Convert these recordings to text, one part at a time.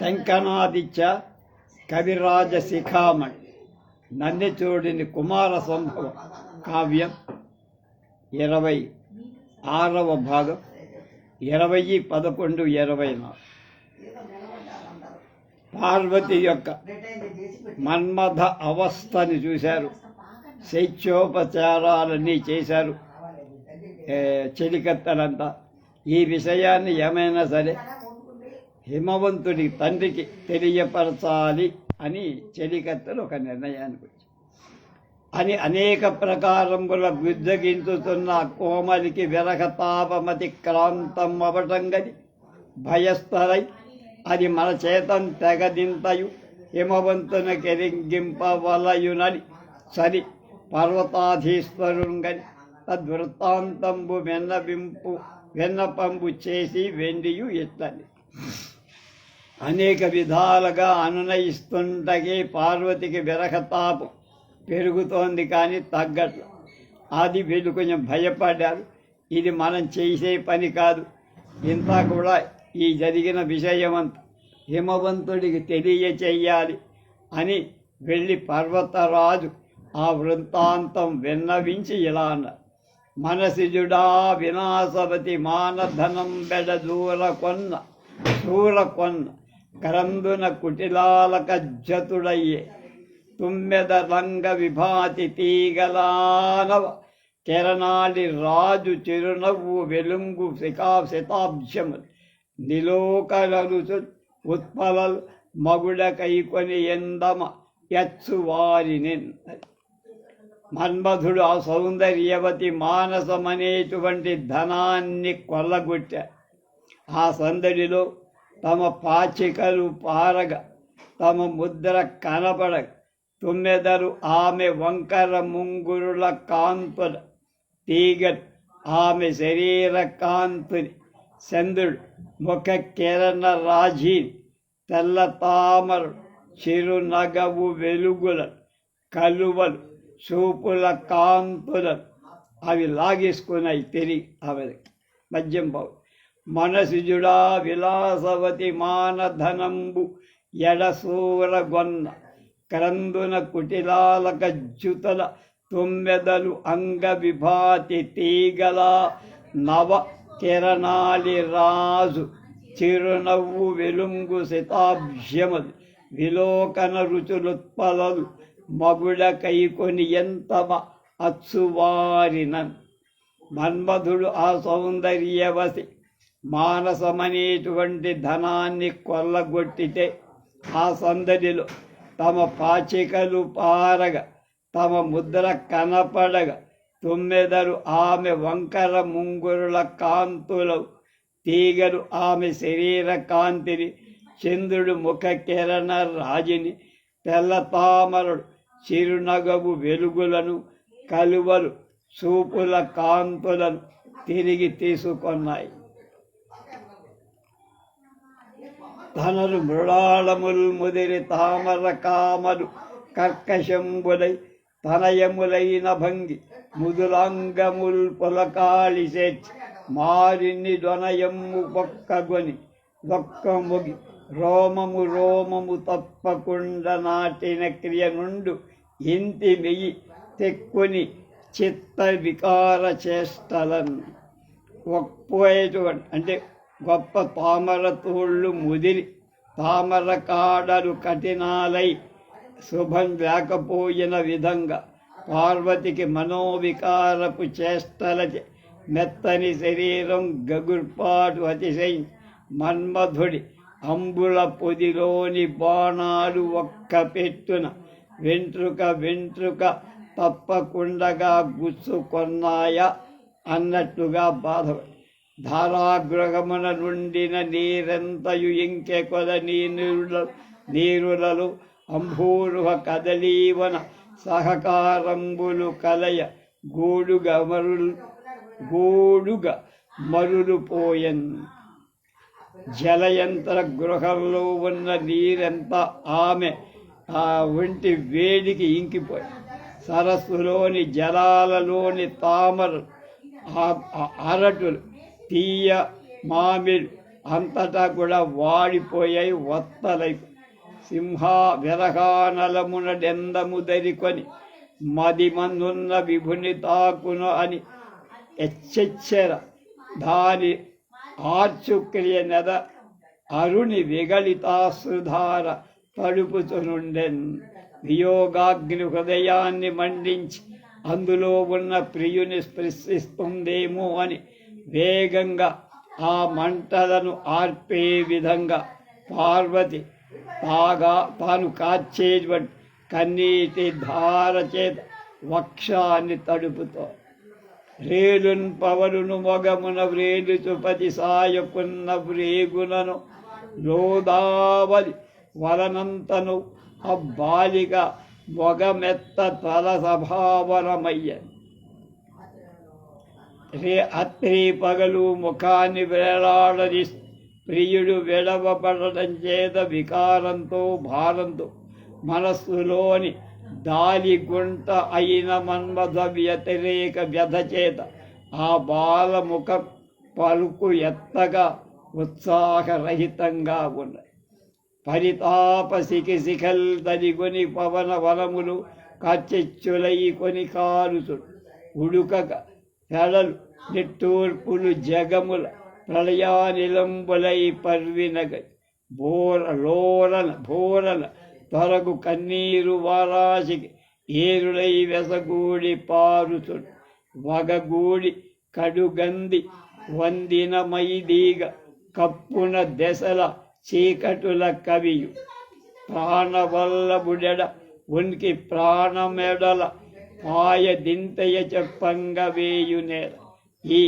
టెంకనాదిత్య కవిరాజ శిఖామణి నందిచూడిని కుమార సంభవ కావ్యం ఇరవై ఆరవ భాగం ఇరవై పదకొండు ఇరవై నాలుగు. పార్వతి యొక్క మన్మథ అవస్థని చూశారు. శైత్యోపచారాలన్నీ చేశారు. చెలికత్తలంతా. ఈ విషయాన్ని ఏమైనా సరే హిమవంతుడి తండ్రికి తెలియపరచాలి అని చెలికత్తలు ఒక నిర్ణయానికి వచ్చి అని అనేక ప్రకారముల గుద్దగించుతున్న కోమలికి విరహతాపమతి తాపమతి అవటం గది భయస్థరై అది మన చేతం తెగదింతయు హిమవంతున కెరింగింపవలయునని సరి పర్వతాధీశ్వరుంగని తద్వృత్తాంతంబు వెన్నబింపు వెన్నపంపు చేసి వెండియు ఇత్తని అనేక విధాలుగా అనునయిస్తుండగే పార్వతికి విరహతాపం పెరుగుతోంది కానీ తగ్గట్ల. అది వీళ్ళు కొంచెం భయపడ్డారు. ఇది మనం చేసే పని కాదు. ఇంత కూడా ఈ జరిగిన విషయమంత హిమవంతుడికి తెలియచేయాలి అని వెళ్ళి పర్వతరాజు ఆ వృత్తాంతం విన్నవించి ఇలా అన్నారు. మనసిజుడా వినాశవతి మానధనం బెడ దూర కొన్న దూర కొన్న. కరందున కుటిలాలక జతుడయ్యే తుమ్మెద రంగ విభాతి తీగలానవ. కెరనాడి రాజు చిరునవ్వు వెలుంగు శిఖా శతాబ్జము. నిలోకలరుచు ఉత్పలల్ మగుడ కైకొని ఎందమ యత్సు వారిని మన్మధుడు ఆ సౌందర్యవతి మానసమనేటువంటి ధనాన్ని కొల్లగొట్టా. ఆ సందడిలో తమ పాచికలు పారగ తమ ముద్ర కనపడగ తుమ్మెదరు ఆమె వంకర ముంగురుల కాంతుల తీగ ఆమె శరీర కాంతుని చంద్రుడు ముఖ కిరణ రాజీ తెల్ల తామరు చిరునగవు వెలుగుల కలువలు చూపుల కాంతులు అవి లాగేసుకున్నాయి తిరిగి ఆమెది మద్యం బావు మనసిజుడా విలాసవతి మానధనంబు ఎడసూరగొన్న క్రందున కుటిలాలక జుతల తొమ్మెదలు అంగ విభాతి తీగల నవ కిరణాలి రాజు చిరునవ్వు వెలుంగు శతాబ్జమది విలోకన రుచులుత్పలలు మగుడ కైకొని ఎంతమ అచ్చువారిన మన్మధుడు ఆ సౌందర్యవసి మానసమనేటువంటి ధనాన్ని కొల్లగొట్టితే ఆ సందడిలో తమ పాచికలు పారగ తమ ముద్ర కనపడగ తొమ్మెదరు ఆమె వంకర ముంగురుల కాంతులు తీగలు ఆమె శరీర కాంతిని చంద్రుడు ముఖ కిరణ రాజిని తెల్ల తామరుడు చిరునగవు వెలుగులను కలువలు చూపుల కాంతులను తిరిగి తీసుకొన్నాయి. తనలు మృళాళముల్ ముదిరి తామర కామలు కర్కశంబులై తనయములైన భంగి ముదులాంగముల్ పులకాళి చేర్చి మారిని దొనయమ్ము పొక్కగొని దొక్క మొగి రోమము రోమము తప్పకుండా నాటిన క్రియ నుండు ఇంటి మెయ్యి తెక్కుని చిత్త వికార చేష్టలను ఒప్పోయేటువంటి అంటే గొప్ప తామర తోళ్ళు ముదిరి తామర కాడలు కఠినాలై శుభం లేకపోయిన విధంగా పార్వతికి మనోవికారపు చేష్టల మెత్తని శరీరం గగుర్పాటు అతిశయి. మన్మధుడి అంబుల పొదిలోని బాణాలు ఒక్క పెట్టున వెంట్రుక వెంట్రుక తప్పకుండగా గుచ్చుకొన్నాయా అన్నట్టుగా బాధ. ధారాగృహమున నుండిన నీరెంతయు ఇంకె కొద నీరుల నీరులలో అంభూరుహ కదలీవన సహకారంబులు కలయ గూడుగ మరులు గూడుగ మరులు పోయన్. జలయంత్ర గృహంలో ఉన్న నీరెంత ఆమె ఆ ఒంటి వేడికి ఇంకిపోయి సరస్సులోని జలాలలోని తామర ఆ- అరటులు తీయ మామిడి అంతటా కూడా వాడిపోయాయి వత్తలై సింహ విరహానలమునడెందము దరికొని మది మందున్న విభుని తాకును అని ఎచ్చెచ్చెర దాని ఆర్చుక్రియ నెద అరుణి విగళితాశ్రుధార తడుపుచునుండెన్ వియోగాగ్ని హృదయాన్ని మండించి అందులో ఉన్న ప్రియుని స్పృశిస్తుందేమో అని వేగంగా ఆ మంటలను ఆర్పే విధంగా పార్వతి బాగా తాను కాచేటువంటి కన్నీటి ధార చేత వక్షాన్ని తడుపుతో రేలున్ పవరును మొగమున వ్రేలుచు పతి సాయకున్న వ్రేగులను లోదావలి వలనంతను ఆ బాలిక మొగమెత్త తల సభావరమయ్య రే అత్రి పగలు ముఖాన్ని వేలాడని ప్రియుడు విడవబడడం చేత వికారంతో భారంతో మనస్సులోని దాలి గుంట అయిన మన్మథ వ్యతిరేక వ్యధ చేత ఆ బాలముఖ పలుకు ఎత్తగా ఉత్సాహరహితంగా ఉన్నది పరితాప శిఖి శిఖల్ తరిగొని పవన వనములు కచ్చెచ్చులై కొని కారుతుడు ఉడుకక పెడలు నిట్టూర్పులు జగముల ప్రళయానిలంబులై పర్వినగ బోర లోరన భోరన తొలగు కన్నీరు వారాశికి ఏరులై వెసగూడి పారుతుడు వగగూడి కడుగంది వందిన మైదీగ కప్పున దశల చీకటుల కవియు. ప్రాణవల్లబుడెడ ఉనికి ప్రాణమెడల పాయ దింతయ చెప్పంగ వేయునేల ఈ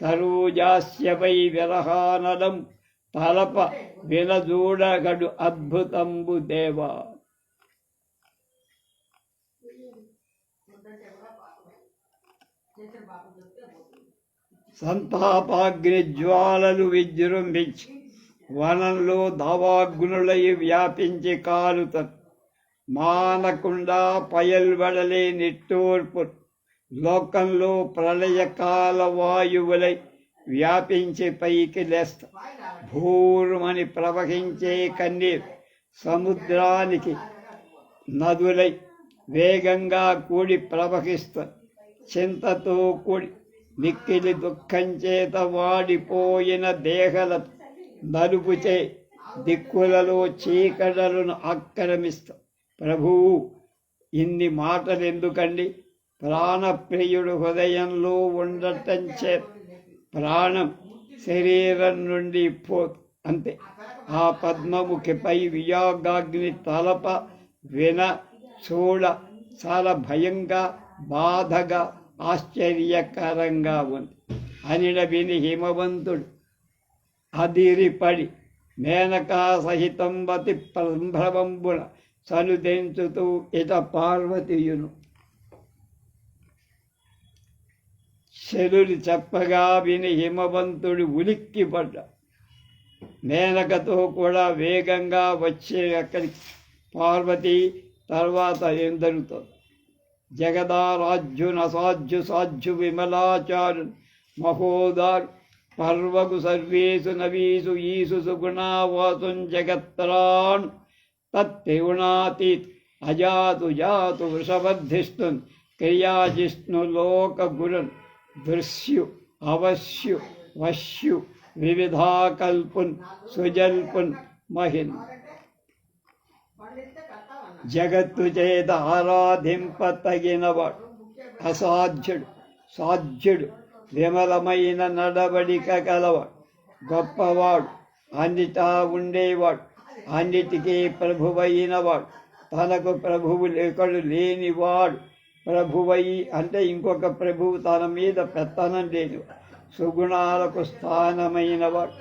సరోజాస్యపై విరహానదం తలప విలదూడగడు అద్భుతంబు దేవా. సంతాపాగ్ని జ్వాలలు విజృంభించి వనంలో దావాగ్నులై వ్యాపించి కాలుత. మానకుండా పయల్వడలే నిట్టూర్పు. లోకంలో ప్రళయకాల వాయువులై వ్యాపించి పైకి లేస్త. భూరుమని ప్రవహించే కన్నీరు సముద్రానికి నదులై వేగంగా కూడి ప్రవహిస్త. చింతతో కూడి మిక్కిలి దుఃఖం చేత వాడిపోయిన దేహలతో నలుపుచే దిక్కులలో చీకటలను ఆక్రమిస్తా ప్రభువు ఇన్ని మాటలు ఎందుకండి ప్రాణప్రియుడు హృదయంలో ఉండటం చే ప్రాణం శరీరం నుండి పో అంతే. ఆ పద్మముఖిపై వియోగాగ్ని తలప విన చూడ చాలా భయంగా బాధగా ఆశ్చర్యకరంగా ఉంది. అనిడ విని హిమవంతుడు అదిరిపడి మేనకా సహితం వతి సంభ్రమంబున సనుదెంచుతూ ఇత పార్వతీయును. శరుడు చెప్పగా విని హిమవంతుడు ఉలిక్కిపడ్డ. మేనకతో కూడా వేగంగా వచ్చే అక్కడికి పార్వతి తర్వాత ఏం జరుగుతుంది? జగదారాజ్యున సాధ్యు సాధ్యు విమలాచారు మహోదారు పర్వకు సర్వేషు నవీసు ఈసు సుగుణావాసు జగత్తరాన్ తత్తిగుణాతీత్ అజాతు జాతు వృషభధిష్ణున్ క్రియాజిష్ణు లోక గురున్ దృశ్యు అవశ్యు వశ్యు వివిధాకల్పున్ సుజల్పున్ మహిన్ జగత్తు చేత ఆరాధింప తగినవాడు అసాధ్యుడు సాధ్యుడు విమలమైన నడవడిక కలవాడు గొప్పవాడు అన్నిటా ఉండేవాడు అన్నిటికీ ప్రభువైనవాడు. తనకు ప్రభువు లేకడు లేనివాడు ప్రభువయి అంటే ఇంకొక ప్రభువు తన మీద పెత్తనం లేదు. సుగుణాలకు స్థానమైనవాడు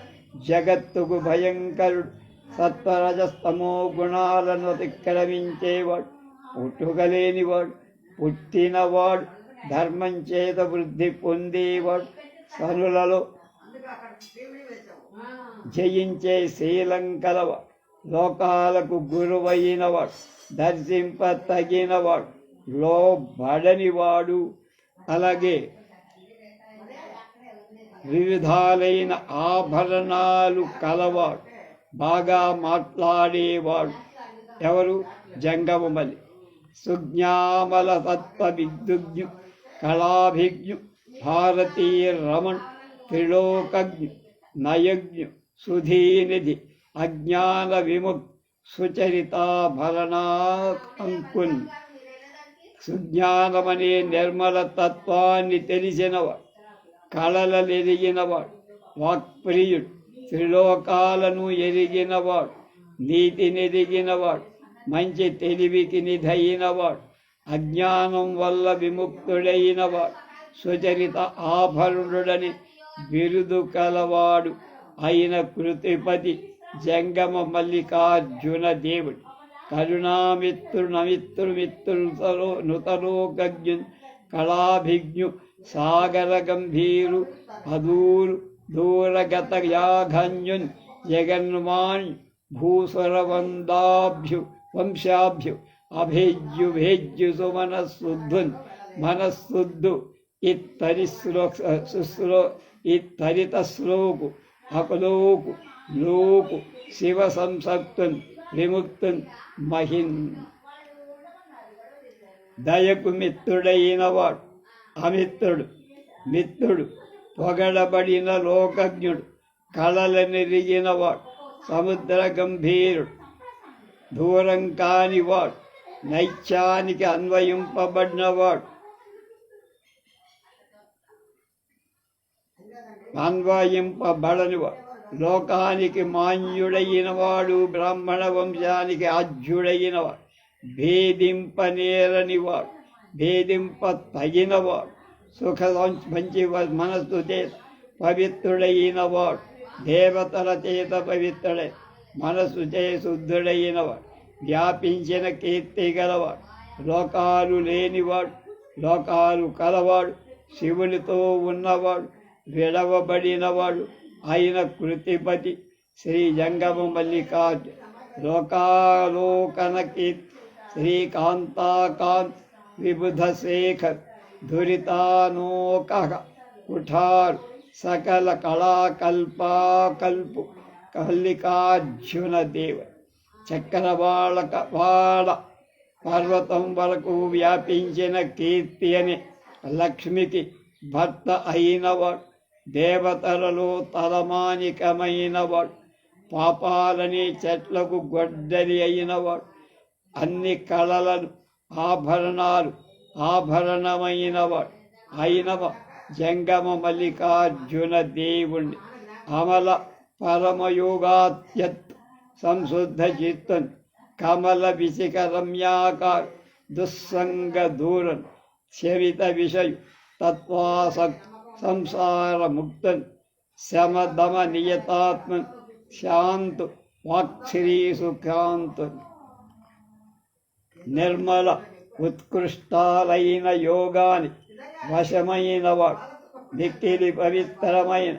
జగత్తుకు భయంకరుడు సత్వరజస్తమో గుణాలను అతిక్రమించేవాడు పుట్టుకలేనివాడు పుట్టినవాడు ధర్మం చేత వృద్ధి పొందేవాడు సనులలో జయించే శీలం కలవ లోకాలకు గురువైనవాడు దర్శింప తగినవాడు లోబడనివాడు అలాగే వివిధాలైన ఆభరణాలు కలవాడు బాగా మాట్లాడేవాడు. ఎవరు? జంగమమలి. సుజ్ఞామల తత్వ విద్యుజ్ఞు కళాభిజ్ఞు భారతీయ రమణ్ త్రిలోకజ్ఞు నయజ్ఞు సుధీనిధి అజ్ఞాన విముక్ సుచరితాభరణా అంకున్ సుజ్ఞానమనే నిర్మల తత్వాన్ని తెలిసినవాడు కళలను ఎరిగినవాడు వాక్ప్రియుడు త్రిలోకాలను ఎరిగినవాడు నీతిని ఎరిగినవాడు మంచి తెలివికి నిధయినవాడు అజ్ఞానం వల్ల విముక్తుడైనవాడు సుచరిత ఆభరణుడని బిరుదు కలవాడు అయిన కృతిపతి జంగమ మల్లికార్జున దేవుడు. కరుణామిత్రుడు నమిత్రుడు నృతలోకజ్ఞు కళాభిజ్ఞు సాగర గంభీరు అదూరు దూరగత యాఘన్యున్ జగన్మాన్ భూస్వరవందాభ్యు వంశాభ్యు అభేజ్యు భేజ్యు సుమనశుద్ధున్ మనశుద్ధు ఇత్తరి శ్లోక సుశ్లో ఇత్తరిత శ్లోకు అకులోకు లోకు శివ సంసక్తున్ విముక్తున్ మహిన్. దయకు మిత్రుడైనవాడు అమిత్రుడు మిత్రుడు పొగడబడిన లోకజ్ఞుడు కళలనెరిగినవాడు సముద్ర గంభీరుడు దూరం కానివాడు నైత్యానికి అన్వయింపబడినవాడు. అన్వయింపబడనివాడు. లోకానికి మాన్యుడైనవాడు బ్రాహ్మణ వంశానికి ఆజ్యుడైనవాడు భేదింపనేరనివాడు భేదింప తగినవాడు సుఖ మంచి మనస్సు పవిత్రుడైనవాడు. దేవతల చేత పవిత్రుడై మనసు చే శుద్ధుడైనవాడు. వ్యాపించిన కీర్తి గలవాడు. లోకాలు లేనివాడు లోకాలు కలవాడు శివునితో ఉన్నవాడు విడవబడినవాడు అయిన కృతిపతి శ్రీ జంగమ మల్లికార్జు లోకాలోకన కీర్తి శ్రీకాంతాకాంత్ విబుధ శేఖర్ దురితానోక కుఠార్ సకల కళాకల్పాకల్పు కల్లికార్జున దేవ చక్రవాళక వాళ్ళ పర్వతం వరకు వ్యాపించిన కీర్తి అని లక్ష్మికి భర్త అయినవాడు దేవతలలో తలమానికమైనవాడు పాపాలని చెట్లకు గొడ్డలి అయినవాడు అన్ని కళలను ఆభరణాలు ఆభరణమైనవాడు అయినవ జంగమ మల్లికార్జున దేవుణ్ణి. అమల పరమయోగాత్యత్ సంశుద్ధ చిత్తన్ కమల విశిక రమ్యాకార్ దుస్సంగ దూరన్ శవిత విషయ తత్వాసక్ సంసార ముక్తన్ శమదమ నియతాత్మన్ శాంతు వాక్శ్రీ సుఖాంతు నిర్మల ఉత్కృష్టాలైన యోగాని వశమైనవాడు మిక్కిలి పవిత్రమైన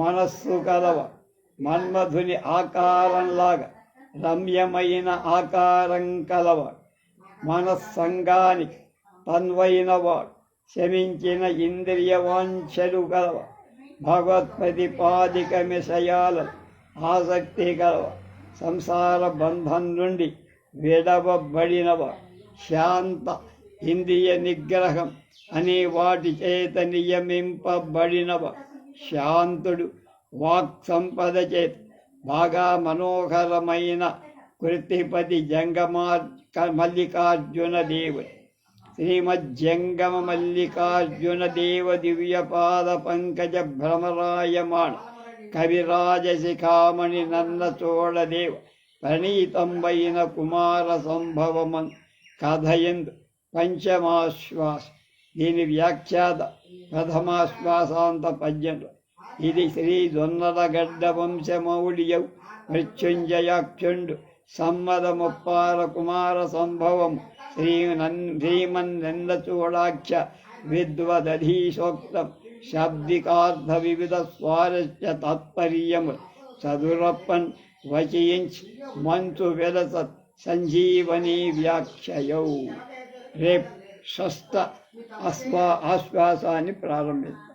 మనస్సు కలవాడు. మన్మధుని ఆకారంలాగా రమ్యమైన ఆకారం కలవాడు. మనస్సంగానికి తన్వైనవాడు శమించిన ఇంద్రియ వాంఛలు గలవాడు. భగవత్ప్రతిపాదిక విషయాల ఆసక్తి గలవాడు. సంసార బంధం నుండి విడవబడినవాడు. శాంత ఇంద్రియ నిగ్రహం అనే వాటి చేత నియమింపబడినవాడు. శాంతుడు వాక్ సంపద బాగా మనోహరమైన కృతిపతి జంగమార్ మల్లికార్జున దేవుడు శ్రీమజ్జంగమ మల్లికార్జున దేవ దివ్యపాద పంకజ భ్రమరాయమాణ కవిరాజ శిఖామణి నన్న చోళదేవ ప్రణీతంబైన కుమార సంభవమన్ కథయందు పంచమాశ్వాస దీని వ్యాఖ్యాత ప్రథమాశ్వాసాంత పద్యంలో ఇది శ్రీ జొన్నలగడ్డ వంశమౌళియౌ మృత్యుంజయాక్షుండు సమ్మద ముప్పాల కుమార సంభవం శ్రీ నన్ శ్రీమన్నెందచూడాఖ్య విద్వదధీశోక్తం శాబ్దికార్థ వివిధ స్వారస్య తాత్పర్యము చదురప్పన్ వచయించ్ మంచు వెలస సంజీవని వ్యాఖ్యయౌ. రేప్ షష్ట అశ్వా ఆశ్వాసాన్ని ప్రారంభిస్తాం